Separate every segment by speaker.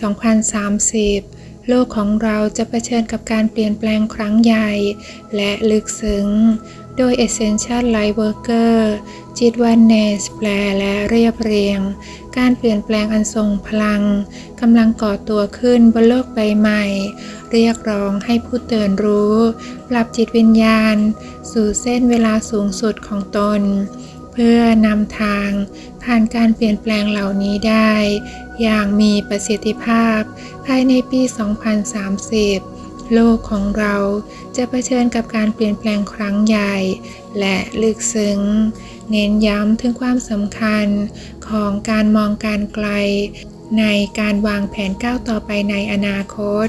Speaker 1: 2030 โลกของเราจะเผชิญกับการเปลี่ยนแปลงครั้งใหญ่ และลึกซึ้ง โดย Essential Light Worker จิตวันเนสแปลและเรียบเรียง การเปลี่ยนแปลงอันทรงพลังกำลังก่อตัวขึ้นบนโลกใบใหม่ เรียกร้องให้ผู้เตื่นรู้ ปรับจิตวิญญาณ สู่เส้นเวลาสูงสุดของตน เพื่อนำทางผ่านการเปลี่ยนแปลงเหล่านี้ได้ อย่างมีประสิทธิภาพ ภายในปี 2030 โลกของเราจะเผชิญกับการเปลี่ยนแปลงครั้งใหญ่ และลึกซึ้ง เน้นย้ำถึงความสำคัญของการมองการไกล ในการวางแผนก้าวต่อไปในอนาคต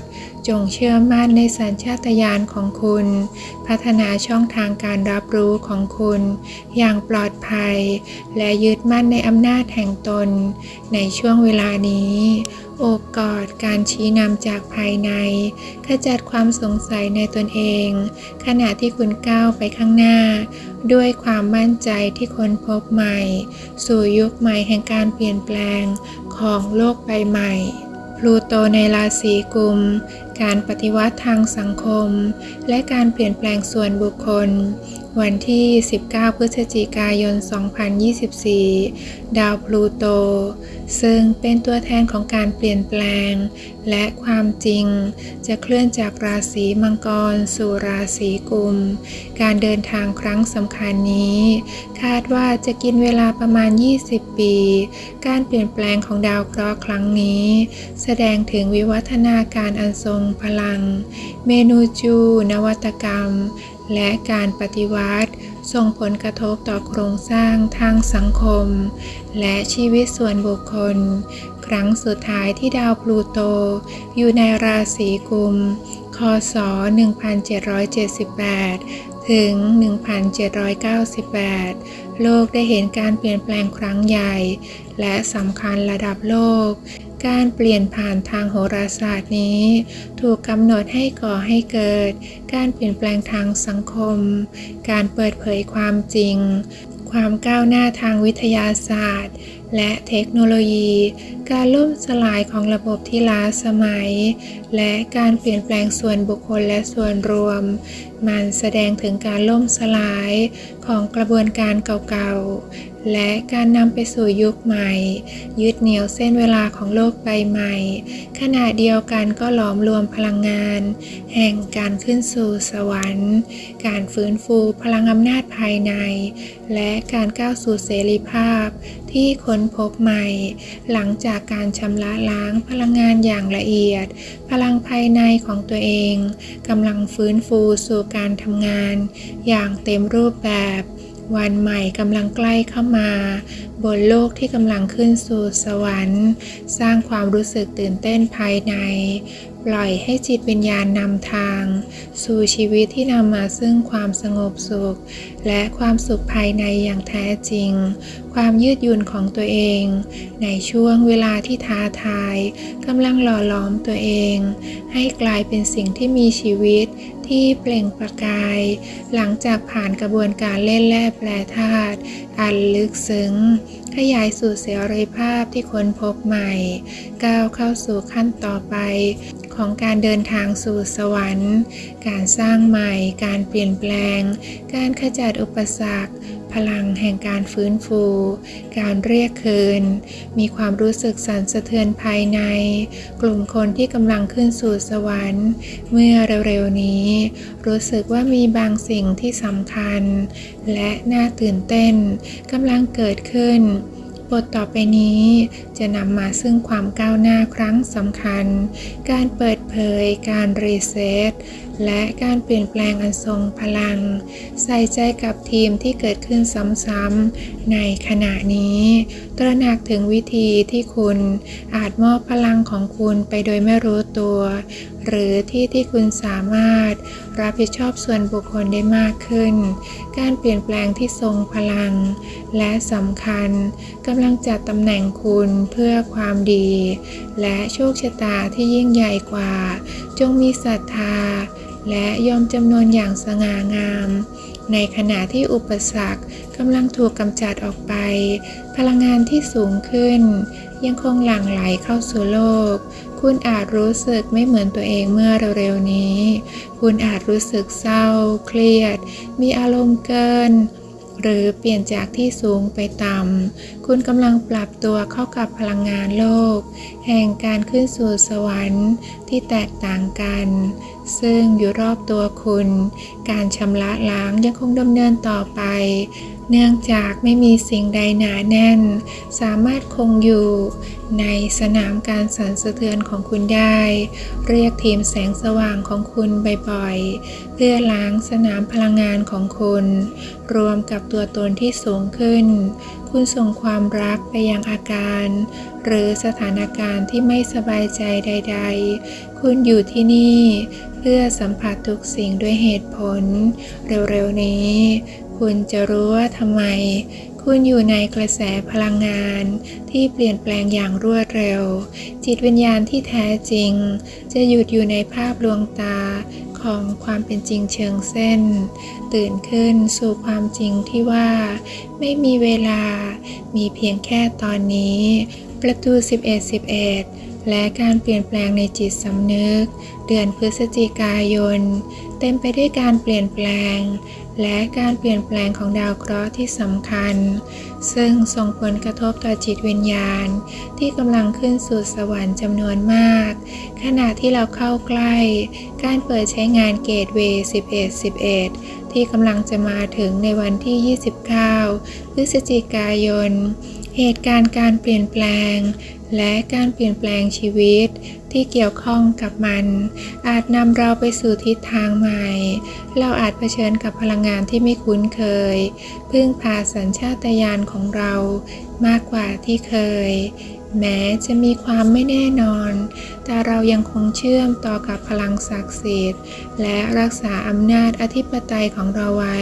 Speaker 1: จงเชื่อมั่นในสัญชาตญาณของคุณ พัฒนาช่องทางการรับรู้ของคุณ อย่างปลอดภัย และยึดมั่นในอำนาจแห่งตน ในช่วงเวลานี้ โอบกอดการชี้นำจากภายใน ขจัดความสงสัยในตนเอง ขณะที่คุณก้าวไปข้างหน้า ด้วยความมั่นใจที่ค้นพบใหม่ สู่ยุคใหม่แห่งการเปลี่ยนแปลง ของโลกใบใหม่ พลูโตในราศีกุม การปฏิวัติทางสังคม และการเปลี่ยนแปลงส่วนบุคคล วันที่ 19 พฤศจิกายน 2024 ดาวพลูโต ซึ่งเป็นตัวแทนของการเปลี่ยนแปลง และความจริง จะเคลื่อนจากราศีมังกร สู่ราศีกุม การเดินทางครั้งสำคัญนี้ คาดว่าจะกินเวลาประมาณ 20 ปี การเปลี่ยนแปลงของดาวเคราะห์ครั้งนี้ แสดงถึงวิวัฒนาการอันทรงพลัง เมนูจู นวัตกรรม และการปฏิวัติ ส่งผลกระทบต่อโครงสร้างทางสังคม และชีวิตส่วนบุคคล ครั้งสุดท้ายที่ดาวพลูโต อยู่ในราศีกุม คศ 1778 ถึง 1798 โลกได้เห็นการเปลี่ยนแปลงครั้งใหญ่ และสำคัญระดับโลก การเปลี่ยนผ่านทางโหราศาสตร์นี้ ถูกกำหนดให้ก่อให้เกิด การเปลี่ยนแปลงทางสังคม การเปิดเผยความจริง ความก้าวหน้าทางวิทยาศาสตร์ และเทคโนโลยี การล่มสลายของระบบที่ล้าสมัย และการเปลี่ยนแปลงส่วนบุคคลและส่วนรวม มันแสดงถึงการล่มสลายของกระบวนการเก่าๆ และการนำไปสู่ยุคใหม่ ยึดเหนี่ยวเส้นเวลาของโลกใบใหม่ ขณะเดียวกันก็หลอมรวมพลังงาน แห่งการขึ้นสู่สวรรค์ การฟื้นฟูพลังอำนาจภายใน และการก้าวสู่เสรีภาพที่คนพบใหม่ หลังจากการชำระล้างพลังงานอย่างละเอียด พลังภายในของตัวเองกำลังฟื้นฟูสู่การทำงาน อย่างเต็มรูปแบบ วันใหม่กำลังใกล้เข้ามา บนโลกที่กำลังขึ้นสู่สวรรค์ สร้างความรู้สึกตื่นเต้นภายใน ปล่อยให้จิตวิญญาณนำทาง สู่ชีวิตที่นำมาซึ่งความสงบสุข และความสุขภายในอย่างแท้จริง ความยืดหยุ่นของตัวเอง ในช่วงเวลาที่ท้าทายกำลังหล่อหลอมตัวเอง ให้กลายเป็นสิ่งที่มีชีวิต ที่เปล่งประกาย หลังจากผ่านกระบวนการเล่นแร่แปรธาตุอันลึกซึ้ง ขยายสู่เสรีภาพที่ค้นพบใหม่ ก้าวเข้าสู่ขั้นต่อไป ของการเดินทางสู่สวรรค์ การสร้างใหม่ การเปลี่ยนแปลง การขจัดอุปสรรค พลังแห่งการฟื้นฟู การเรียกคืน มีความรู้สึกสั่นสะเทือนภายใน กลุ่มคนที่กำลังขึ้นสู่สวรรค์ เมื่อเร็วๆนี้ รู้สึกว่ามีบางสิ่งที่สำคัญ และน่าตื่นเต้นกำลังเกิดขึ้น บทต่อไปนี้ จะนำมาซึ่งความก้าวหน้าครั้งสำคัญ การเปิดเผย การรีเซ็ตและการเปลี่ยนแปลงอันทรงพลัง ใส่ใจกับทีมที่เกิดขึ้นซ้ำๆในขณะนี้ ตระหนักถึงวิธีที่คุณอาจมอบพลังของคุณไปโดยไม่รู้ตัว หรือที่ที่คุณสามารถรับผิดชอบส่วนบุคคลได้มากขึ้น การเปลี่ยนแปลงที่ทรงพลัง และสำคัญกำลังจัดตำแหน่งคุณเพื่อความดี และโชคชะตาที่ยิ่งใหญ่กว่า จงมีศรัทธา และยอมจำนวนอย่างสง่างาม ในขณะที่อุปสรรคกำลังถูกกำจัดออกไป พลังงานที่สูงขึ้น ยังคงหลั่งไหลเข้าสู่โลก คุณอาจรู้สึกไม่เหมือนตัวเองเมื่อเร็วๆนี้ คุณอาจรู้สึกเศร้า เครียด มีอารมณ์เกิน หรือเปลี่ยนจากที่สูงไปต่ำ คุณกำลังปรับตัวเข้ากับพลังงานโลก แห่งการขึ้นสู่สวรรค์ที่แตกต่างกัน ซึ่งอยู่รอบตัวคุณ การชำระล้างยังคงดำเนินต่อไป เนื่องจากไม่มีสิ่งใดหนาแน่น สามารถคงอยู่ในสนามการสั่นสะเทือนของคุณได้ เรียกทีมแสงสว่างของคุณบ่อยๆ เพื่อล้างสนามพลังงานของคุณ รวมกับตัวตนที่สูงขึ้น คุณส่งความรักไปยังอาการ หรือสถานการณ์ที่ไม่สบายใจใด ๆ คุณอยู่ที่นี่ เพื่อสัมผัสทุกสิ่งด้วยเหตุผล เร็วๆนี้คุณจะรู้ว่าทำไม คุณอยู่ในกระแสพลังงานที่เปลี่ยนแปลงอย่างรวดเร็ว จิตวิญญาณที่แท้จริง จะหยุดอยู่ในภาพลวงตาของความเป็นจริงเชิงเส้น ตื่นขึ้นสู่ความจริงที่ว่า ไม่มีเวลา มีเพียงแค่ตอนนี้ ประตู 11 11 และการเปลี่ยนแปลงในจิตสำนึก เดือนพฤศจิกายน เต็มไปด้วยการเปลี่ยนแปลง และการเปลี่ยนแปลงของดาวเคราะห์ที่สำคัญ ซึ่งส่งผลกระทบต่อจิตวิญญาณ ที่กำลังขึ้นสู่สวรรค์จำนวนมาก ขณะที่เราเข้าใกล้ การเปิดใช้งานเกตเวย์11 11 ที่กำลังจะมาถึงในวันที่ 29 พฤศจิกายน เหตุการณ์การเปลี่ยนแปลง และการเปลี่ยนแปลงชีวิตที่เกี่ยวข้องกับมัน อาจนำเราไปสู่ทิศทางใหม่ เราอาจเผชิญกับพลังงานที่ไม่คุ้นเคย พึ่งพาสัญชาตญาณของเรามากกว่าที่เคย แม้จะมีความไม่แน่นอน แต่เรายังคงเชื่อมต่อกับพลังศักดิ์สิทธิ์ และรักษาอำนาจอธิปไตยของเราไว้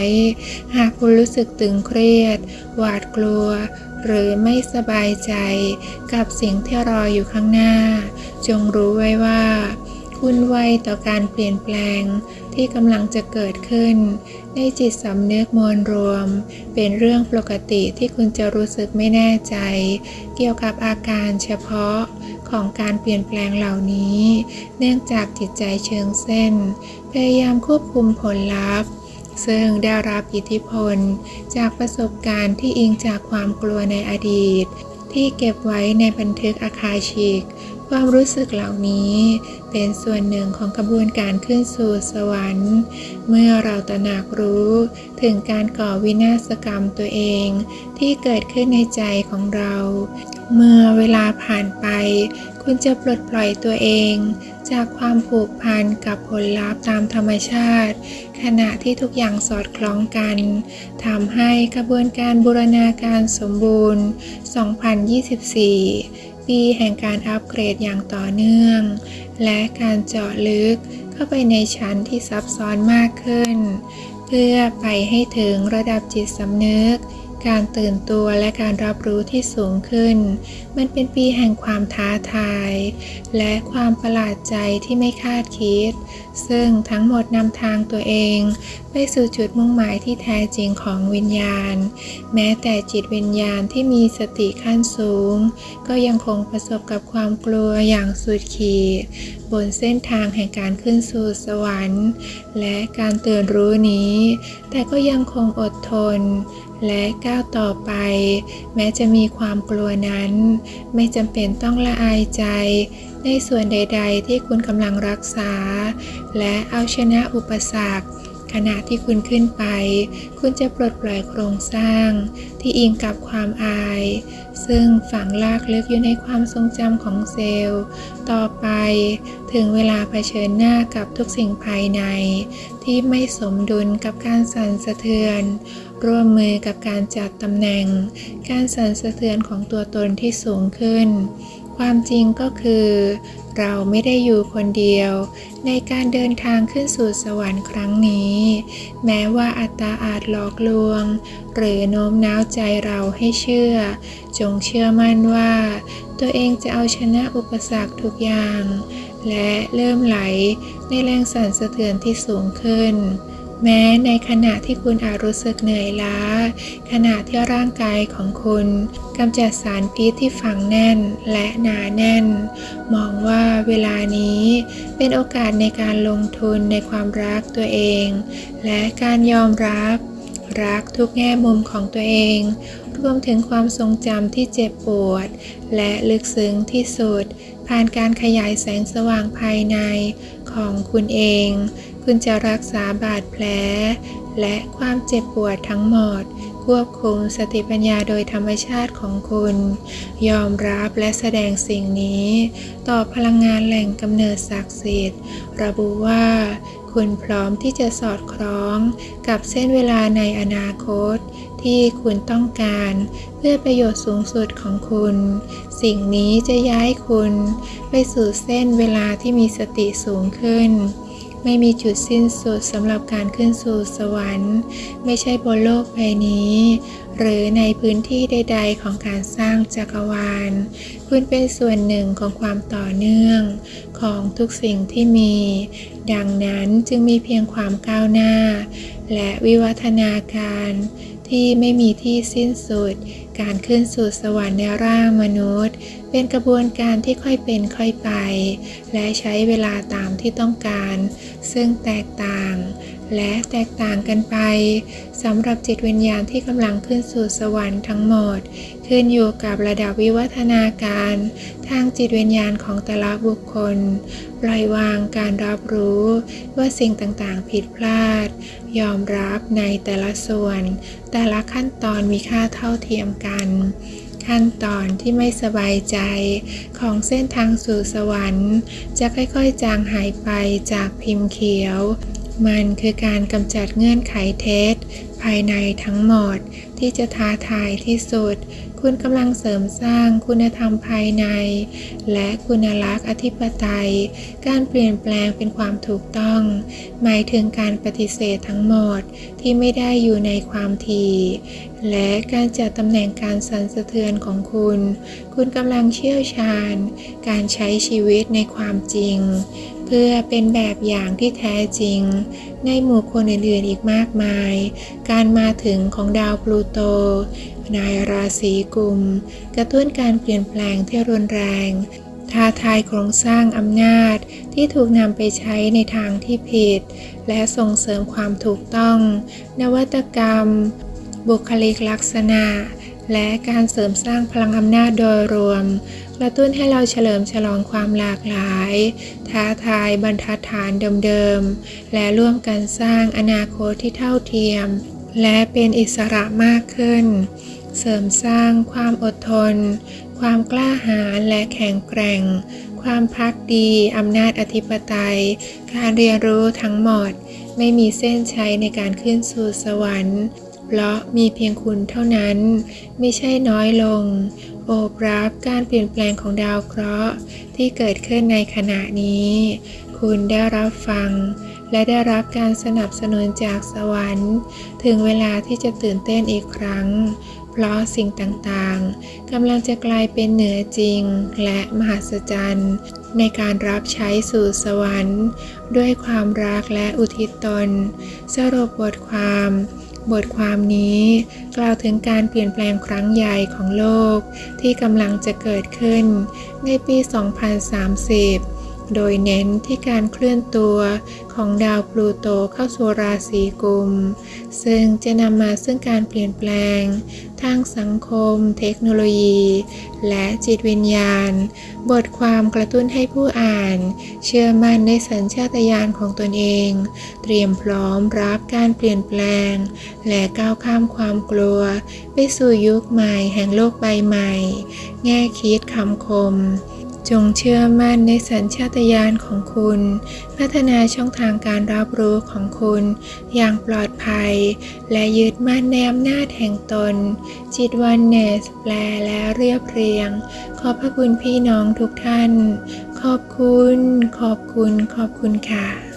Speaker 1: หากคุณรู้สึกตึงเครียด หวาดกลัว หรือไม่สบายใจกับสิ่งที่รออยู่ข้างหน้า จงรู้ไว้ว่า คุณไวต่อการเปลี่ยนแปลงที่กำลังจะเกิดขึ้น ในจิตสำนึกมวลรวม เป็นเรื่องปกติที่คุณจะรู้สึกไม่แน่ใจ เกี่ยวกับอาการเฉพาะของการเปลี่ยนแปลงเหล่านี้ เนื่องจากจิตใจเชิงเส้น พยายามควบคุมผลลัพธ์ ซึ่งได้รับอิทธิพลจากประสบการณ์ที่อิงจากความกลัวในอดีต ที่เก็บไว้ในบันทึกอาคาชิก ความรู้สึกเหล่านี้เป็นส่วนหนึ่งของกระบวนการขึ้นสู่สวรรค์ เมื่อเราตระหนักรู้ถึงการก่อวินาศกรรมตัวเองที่เกิดขึ้นในใจของเรา เมื่อเวลาผ่านไป คุณจะปลดปล่อยตัวเอง จากความผูกพันกับผลลัพธ์ตามธรรมชาติ ขณะที่ทุกอย่างสอดคล้องกันทำให้กระบวนการบูรณาการสมบูรณ์ 2024 ปีแห่งการอัปเกรดอย่างต่อเนื่อง และการเจาะลึกเข้าไปในชั้นที่ซับซ้อนมากขึ้น เพื่อไปให้ถึงระดับจิตสำนึก การตื่นตัวและการรับรู้ที่สูงขึ้น มันเป็นปีแห่งความท้าทาย และความประหลาดใจที่ไม่คาดคิด ซึ่งทั้งหมดนำทางตัวเอง ไปสู่จุดมุ่งหมายที่แท้จริงของวิญญาณ แม้แต่จิตวิญญาณที่มีสติขั้นสูง ก็ยังคงประสบกับความกลัวอย่างสุดขีดบนเส้นทางแห่งการขึ้นสู่สวรรค์ และการตื่นรู้นี้ แต่ก็ยังคงอดทน และก้าวต่อไป แม้จะมีความกลัวนั้น ไม่จำเป็นต้องละอายใจ ในส่วนใด ๆ ที่คุณกำลังรักษา และเอาชนะอุปสรรคขณะที่คุณขึ้นไป คุณจะปลดปล่อยโครงสร้าง ที่อิงกับความอาย ซึ่งฝังลากลึกอยู่ในความทรงจำของเซลล์ ต่อไปถึงเวลาเผชิญหน้ากับทุกสิ่งภายใน ที่ไม่สมดุลกับการสั่นสะเทือน ร่วมมือกับการจัดตำแหน่ง การสั่นสะเทือนของตัวตนที่สูงขึ้น ความจริงก็คือ เราไม่ได้อยู่คนเดียว ในการเดินทางขึ้นสู่สวรรค์ครั้งนี้ แม้ว่าอัตตาอาจหลอกลวง หรือโน้มน้าวใจเราให้เชื่อ จงเชื่อมั่นว่า ตัวเองจะเอาชนะอุปสรรคทุกอย่าง และเริ่มไหลในแรงสั่นสะเทือนที่สูงขึ้น แม้ในขณะที่คุณอาจรู้สึกเหนื่อยล้า ขณะที่ร่างกายของคุณกำจัดสารพิษที่ฝังแน่นและหนาแน่น มองว่าเวลานี้เป็นโอกาสในการลงทุนในความรักตัวเอง และการยอมรับ รักทุกแง่มุมของตัวเอง รวมถึงความทรงจำที่เจ็บปวด และลึกซึ้งที่สุด ผ่านการขยายแสงสว่างภายในของคุณเอง คุณจะรักษาบาดแผล และความเจ็บปวดทั้งหมด ควบคุมสติปัญญาโดยธรรมชาติของคุณ ยอมรับและแสดงสิ่งนี้ ต่อพลังงานแหล่งกำเนิดศักดิ์สิทธิ์ ระบุว่าคุณพร้อมที่จะสอดคล้องกับเส้นเวลาในอนาคต ที่คุณต้องการเพื่อประโยชน์สูงสุดของคุณ สิ่งนี้จะย้ายคุณไปสู่เส้นเวลาที่มีสติสูงขึ้น ไม่มีจุดสิ้นสุดสำหรับการขึ้นสู่สวรรค์ ไม่ใช่บนโลกใบนี้ หรือในพื้นที่ใด ๆ ของการสร้างจักรวาล คุณเป็นส่วนหนึ่งของความต่อเนื่อง ของทุกสิ่งที่มี ดังนั้นจึงมีเพียงความก้าวหน้า และวิวัฒนาการ ที่ไม่มีที่สิ้นสุด การขึ้นสู่สวรรค์ในร่างมนุษย์ เป็นกระบวนการที่ค่อยเป็นค่อยไป และใช้เวลาตามที่ต้องการ ซึ่งแตกต่าง และแตกต่างกันไปสำหรับจิตวิญญาณที่กำลังขึ้นสู่สวรรค์ทั้งหมด ขึ้นอยู่กับระดับวิวัฒนาการ ทางจิตวิญญาณของแต่ละบุคคล ปล่อยวางการรับรู้ว่าสิ่งต่างๆผิดพลาด ยอมรับในแต่ละส่วน แต่ละขั้นตอนมีค่าเท่าเทียมกันขั้นตอนที่ไม่สบายใจของเส้นทางสู่สวรรค์ จะค่อยๆ จางหายไปจากพิมพ์เขียว มันคือการกำจัดเงื่อนไขเท็จภายในทั้งหมดที่จะท้าทายที่สุด คุณกำลังเสริมสร้างคุณธรรมภายใน และคุณลักษณ์อธิปไตย การเปลี่ยนแปลงเป็นความถูกต้อง หมายถึงการปฏิเสธทั้งหมดที่ไม่ได้อยู่ในความทีและการจัดตำแหน่งการสั่นสะเทือนของคุณ คุณกำลังเชี่ยวชาญ การใช้ชีวิตในความจริง พื่อเป็นแบบอย่างที่แท้จริง ในหมู่คนอื่นๆอีกมากมาย การมาถึงของดาวพลูโตในราศีกุม กระตุ้นการเปลี่ยนแปลงที่รุนแรงท้าทายโครงสร้างอำนาจที่ถูกนำไปใช้ในทางที่ผิด และส่งเสริมความถูกต้อง นวัตกรรม บุคลิกลักษณะ และการเสริมสร้างพลังอำนาจโดยรวม ระตุ้นให้เราเฉลิมฉลองความหลากหลาย ท้าทายบรรทัดฐานเดิมๆ และร่วมกันสร้างอนาคตที่เท่าเทียม และเป็นอิสระมากขึ้น เสริมสร้างความอดทน ความกล้าหาญและแข็งแกร่ง ความพักดี อำนาจอธิปไตย การเรียนรู้ทั้งหมด ไม่มีเส้นชัยในการขึ้นสู่สวรรค์เพราะมีเพียงคุณเท่านั้น ไม่ใช่น้อยลง โอบรับการเปลี่ยนแปลงของดาวเคราะห์ที่เกิดขึ้นในขณะนี้ คุณได้รับฟัง และได้รับการสนับสนุนจากสวรรค์ ถึงเวลาที่จะตื่นเต้นอีกครั้ง เพราะสิ่งต่างๆกำลังจะกลายเป็นเหนือจริง และมหัศจรรย์ ในการรับใช้สู่สวรรค์ ด้วยความรักและอุทิศตน สรุปบทความ บทความนี้ กล่าวถึงการเปลี่ยนแปลงครั้งใหญ่ของโลกที่กำลังจะเกิดขึ้นในปี 2030 โดยเน้นที่การเคลื่อนตัวของดาวพลูโตเข้าสู่ราศีกุม ซึ่งจะนำมาซึ่งการเปลี่ยนแปลง ทางสังคม เทคโนโลยี และจิตวิญญาณ บทความกระตุ้นให้ผู้อ่าน เชื่อมั่นในสัญชาตญาณของตนเอง เตรียมพร้อมรับการเปลี่ยนแปลง และก้าวข้ามความกลัว ไปสู่ยุคใหม่แห่งโลกใบใหม่ แง่คิดคำคม จงเชื่อมั่นในสัญชาตญาณของคุณ พัฒนาช่องทางการรับรู้ของคุณ อย่างปลอดภัย และยึดมั่นในอำนาจแห่งตน จิตวันเนสแปลและเรียบเรียง ขอบพระคุณพี่น้องทุกท่าน ขอบคุณ ขอบคุณ ขอบคุณค่ะ